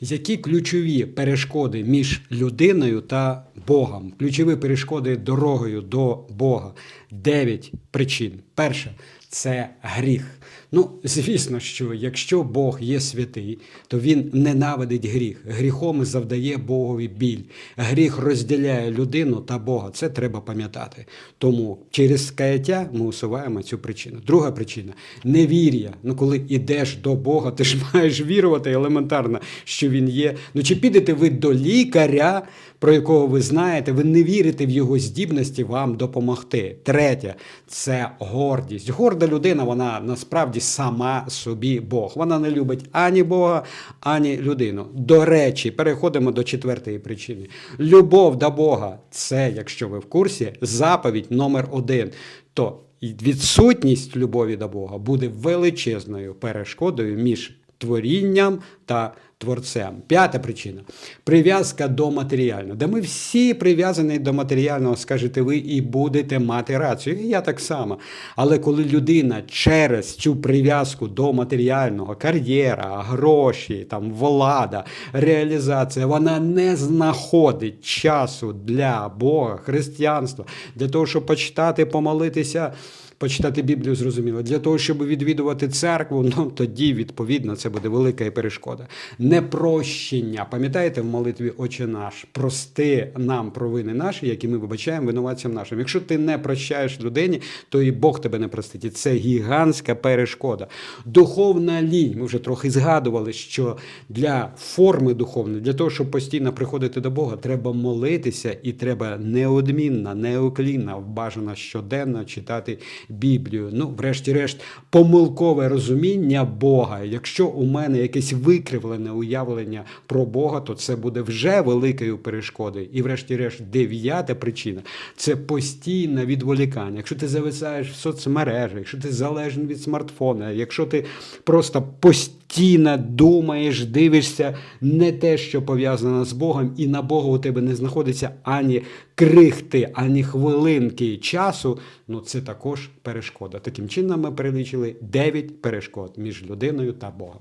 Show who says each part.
Speaker 1: Які ключові перешкоди між людиною та Богом? Ключові перешкоди дорогою до Бога. Дев'ять причин. Перша це гріх. Ну, звісно, що якщо Бог є святий, то він ненавидить гріх. Гріхом завдає Богові біль. Гріх розділяє людину та Бога. Це треба пам'ятати. Тому через каяття ми усуваємо цю причину. Друга причина невір'я. Ну, коли йдеш до Бога, ти ж маєш вірувати елементарно, що він є. Ну чи підете ви до лікаря, про якого ви знаєте, ви не вірите в його здібності вам допомогти. Третє це гордість. Горда людина, вона насправді сама собі Бог. Вона не любить ані Бога, ані людину. До речі, переходимо до четвертої причини. Любов до Бога це, якщо ви в курсі, заповідь номер один. То відсутність любові до Бога буде величезною перешкодою між творінням та творцем. П'ята причина прив'язка до матеріального. Да ми всі прив'язані до матеріального, скажете ви, і будете мати рацію. І я так само. Але коли людина через цю прив'язку до матеріального, кар'єра, гроші, там влада, реалізація, вона не знаходить часу для Бога, християнства, для того, щоб почитати, помолитися почитати Біблію зрозуміло. Для того, щоб відвідувати церкву, ну тоді, відповідно, це буде велика перешкода. Непрощення. Пам'ятаєте в молитві Отче наш, прости нам провини наші, які ми вибачаємо винуватцям нашим. Якщо ти не прощаєш людині, то і Бог тебе не простить. І це гігантська перешкода. Духовна лінь. Ми вже трохи згадували, що для форми духовної, для того, щоб постійно приходити до Бога, треба молитися і треба неодмінно, неуклінно, бажано щоденно читати Біблію. Ну, врешті-решт, помилкове розуміння Бога. Якщо у мене якесь викривлене уявлення про Бога, то це буде вже великою перешкодою. І, врешті-решт, дев'ята причина це постійне відволікання. Якщо ти зависаєш в соцмережах, якщо ти залежний від смартфона, якщо ти просто постійно думаєш, дивишся не те, що пов'язано з Богом, і на Бога у тебе не знаходиться ані крихти, ані хвилинки часу, ну це також перешкода. Таким чином ми перелічили 9 перешкод між людиною та Богом.